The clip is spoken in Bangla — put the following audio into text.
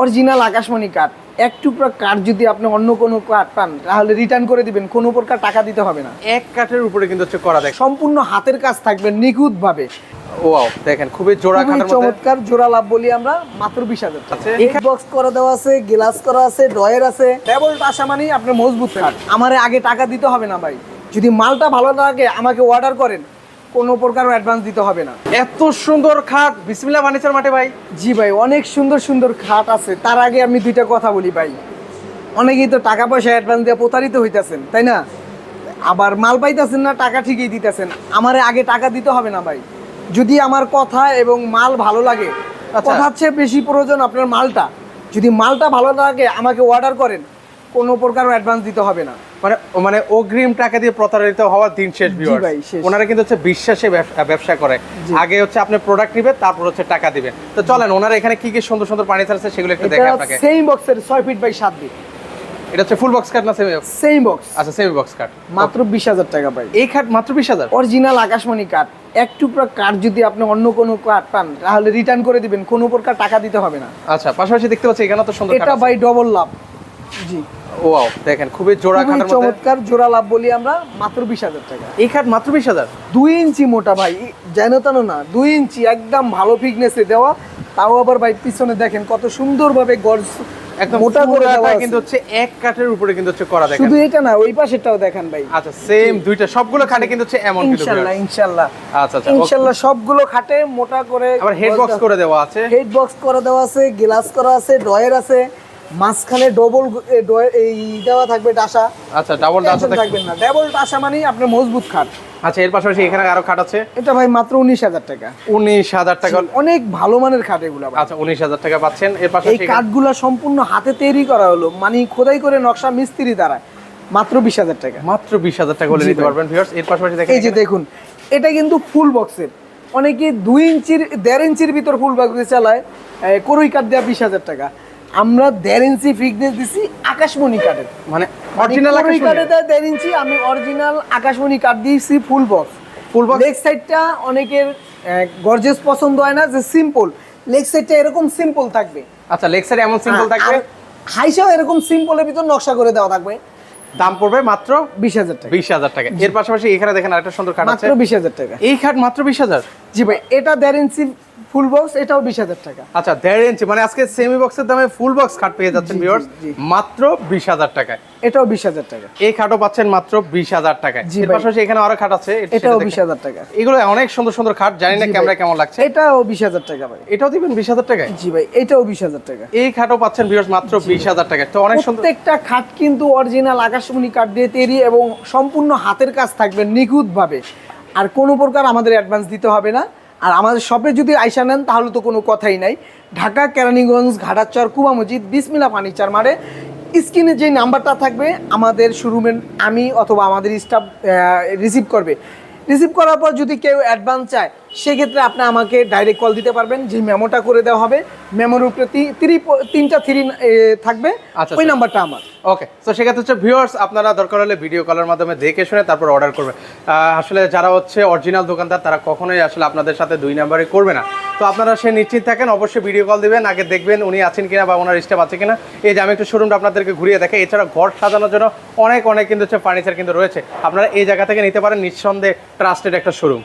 অরিজিনাল আকাশমণি কাঠ। এক টুকরা কাঠ যদি আপনি অন্য কোনো কাঠ পান তাহলে রিটার্ন করে দিবেন কোনো প্রকার টাকা দিতে হবে না। এক কাঠের উপরে কিন্তু হচ্ছে করা দেখ সম্পূর্ণ হাতের কাজ থাকবে নিখুঁত ভাবে ওয়াও দেখেন খুবই জোড়া খুবই মধ্যে চমৎকার জোড়া লাভ বলি আমরা মাত্র বিশ হাজার টাকা। আচ্ছা। বক্স করা দেওয়া আছে গ্লাস করা আছে ড্রয়ার আছে। ডবল টাসা মানে আপনার মজবুত কাঠ। আমারে আগে টাকা দিতে হবে না ভাই। যদি মালটা ভালো লাগে আমাকে অর্ডার করেন। কোনো প্রকার অ্যাডভান্স দিতে হবে না। এত সুন্দর খাট। বিসমিল্লাহ ফার্নিচার মাঠে ভাই। জি ভাই অনেক সুন্দর সুন্দর খাট আছে। তার আগে আমি দুইটা কথা বলি ভাই। অনেকেই তো টাকা পয়সা অ্যাডভান্স দিয়ে প্রতারিত হইতাছেন তাই না? আবার মাল পাইতেছেন না টাকা ঠিকই দিতেছেন। আমারে আগে টাকা দিতে হবে না ভাই। যদি আমার কথা এবং মাল ভালো লাগে আচ্ছা। কথার চেয়ে বেশি প্রয়োজন আপনার মালটা। যদি মালটা ভালো লাগে আমাকে অর্ডার করেন। কোনো প্রকার অ্যাডভান্স দিতে হবে না। মানে মানে অগ্রিম টাকা দিয়ে প্রতারিত হওয়ার দিন শেষ viewers। ওনারা কিন্তু হচ্ছে বিশ্বাসে ব্যব- ব্যবসা করে। আগে হচ্ছে আপনি প্রোডাক্ট নিবে তারপর হচ্ছে টাকা দিবেন তো চলেন ওনারা এখানে কি কি সুন্দর সুন্দর ফার্নিচার আছে সেগুলো একটু দেখে আপনাকে। সেম বক্সের ছয় ফিট বাই সাত ফিট এটা হচ্ছে ফুল বক্স কাট না সেমি সেম বক্স আচ্ছা সেমি বক্স কাট মাত্র বিশ হাজার টাকা ভাই। এই খাট মাত্র বিশ হাজার? অরিজিনাল আকাশমণি কাঠ এক টুকরা কাঠ যদি আপনি অন্য কোনো কাঠ পান তাহলে রিটার্ন করে দিবেন কোনো প্রকার টাকা দিতে হবে না। আচ্ছা পাশাপাশি দেখতে পাচ্ছি এখানে তো সুন্দর এটা ভাই ডবল লাভ জি। ওয়াও দেখেন খুবই জোড়া খাটের মধ্যে চমৎকার জোড়া লাভ বলি আমরা মাত্র বিশ হাজার টাকা। এই খাট মাত্র বিশ হাজার? দুই ইঞ্চি মোটা ভাই যেন তেন না দুই ইঞ্চি একদম ভালো ফিটনেসে দেওয়া। তাও আবার ভাই পিছনে দেখেন কত সুন্দরভাবে গজ একদম মোটা করে দেওয়া কিন্তু হচ্ছে এক কাঠের উপরে কিন্তু হচ্ছে করা দেখেন। শুধু এটা না ওই পাশেরটাও দেখেন ভাই। আচ্ছা সেম দুইটা সবগুলো খাটে কিন্তু হচ্ছে এমন কিন্তু ইনশাল্লাহ viewers। ইনশাল্লাহ। আচ্ছা আচ্ছা ইনশাল্লাহ সবগুলো খাটে মোটা করে আবার হেড বক্স করে দেওয়া আছে। হেড বক্স করা দেওয়া আছে গ্লাস করা আছে ড্রয়ার আছে। মাঝখানে ডবল এই দেওয়া থাকবে ডাসা। আচ্ছা ডাবল টেনশন থাকবেন না। ডাবল ডাসা মানে আপনার মজবুত খাট। আচ্ছা এর পাশাপাশি এখানে আরও খাট আছে? এটা ভাই মাত্র উনিশ হাজার টাকা। উনিশ হাজার টাকা। অনেক ভালো মানের খাট এগুলো আচ্ছা উনিশ হাজার টাকা পাচ্ছেন। এর পাশে এই কাঠগুলা সম্পূর্ণ হাতে তৈরি করা হলো। মানে খোদাই করে নকশা মিস্ত্রি দ্বারা। মাত্র বিশ হাজার টাকা। মাত্র বিশ হাজার টাকা হলে জি নিতে পারবেন ভিউয়ার্স এর পাশাপাশি দেখেন এই যে দেখুন এটা কিন্তু ফুল বক্সের অনেকে দুই ইঞ্চির দেড় ইঞ্চির ভিতর ফুল বক্স চালায়। করই কাঠ দেওয়া বিশ হাজার টাকা। আমরা দেড় ইঞ্চি ফিটনেস দিছি আকাশমণি কাঠের। মানে অরিজিনাল কাঠে দেড় ইঞ্চি আমি অরিজিনাল আকাশমণি কাঠ দিয়েছি full box Full box? Leg সাইডটা অনেকের গর্জেস পছন্দ হয় না যে সিম্পল লেগ সাইডটা এরকম সিম্পল থাকবে। আচ্ছা লেগ সাইড এমন সিম্পল থাকবে? হাইসাও এরকম সিম্পলের ভিতর নকশা করে দেওয়া থাকবে। দাম পড়বে মাত্র বিশ হাজার টাকা। বিশ হাজার টাকা। এর পাশাপাশি এখানে দেখেন আরেকটা সুন্দর খাট আছে। মাত্র বিশ হাজার টাকা। এই খাট মাত্র বিশ হাজার? জি ভাই এটা দেড় ইঞ্চি ফুল বক্স এটাও বিশ হাজার টাকা। আচ্ছা দেড় ইঞ্চি মানে আজকে সেমি বক্সের দামে ফুল বক্স খাট পেয়ে যাচ্ছেন ভিউয়ার্স। মাত্র বিশ হাজার টাকায়। এটাও বিশ হাজার টাকা। এই খাটও পাচ্ছেন মাত্র বিশ হাজার টাকায়। জি এর ভাই। পাশাপাশি এখানে আরও খাট আছে এটাও বিশ হাজার টাকা। এগুলো অনেক সুন্দর সুন্দর খাট জানি না ক্যামেরা কেমন লাগছে। এটাও বিশ হাজার টাকা ভাই। এটাও দিবেন বিশ হাজার টাকায়? জি ভাই এটাও বিশ হাজার টাকা। এই খাটও পাচ্ছেন ভিউয়ার্স মাত্র বিশ হাজার টাকায়। তো অনেক সুন্দর প্রত্যেকটা খাট কিন্তু অরিজিনাল আকাশমণি কাঠ দিয়ে তৈরি এবং সম্পূর্ণ হাতের কাজ থাকবে নিখুঁত ভাবে আর কোনো প্রকার আমাদের অ্যাডভান্স দিতে হবে না। আর আমাদের শপে যদি আইসা নেন, তাহলে তো কোনো কথাই নাই। ঢাকা, কেরানীগঞ্জ, ঘাটাচর কুমা মসজিদ বিসমিলা ফার্নিচার মারে। স্ক্রিনে যে নাম্বারটা থাকবে, আমাদের শোরুমের আমি অথবা আমাদের স্টাফ রিসিভ করবে। রিসিভ করার পর যদি কেউ অ্যাডভান্স চায় সেক্ষেত্রে আপনি আমাকে ডাইরেক্ট কল দিতে পারবেন যে মেমোটা করে দেওয়া হবে। মেমোর উপরে তিনটা থ্রি থাকবে। আচ্ছা, ওই আচ্ছা। নাম্বারটা আমার। ওকে তো সেক্ষেত্রে হচ্ছে ভিউয়ার্স আপনারা দরকার হলে ভিডিও কলের মাধ্যমে দেখে শুনে তারপর অর্ডার করবেন। আসলে যারা হচ্ছে অরিজিনাল দোকানদার তারা কখনোই আসলে আপনাদের সাথে দুই নাম্বারে করবে না। তো আপনারা সে নিশ্চিত থাকেন অবশ্যই ভিডিও কল দিবেন আগে দেখবেন উনি আছেন কিনা বা ওনার স্টাফ আছে কিনা। এই যে আমি একটু শোরুমটা আপনাদেরকে ঘুরিয়ে দেখে এছাড়া ঘর সাজানোর জন্য অনেক অনেক কিন্তু হচ্ছে ফার্নিচার কিন্তু রয়েছে। আপনারা এই জায়গা থেকে নিতে পারেন নিঃসন্দেহে ট্রাস্টেড একটা শোরুম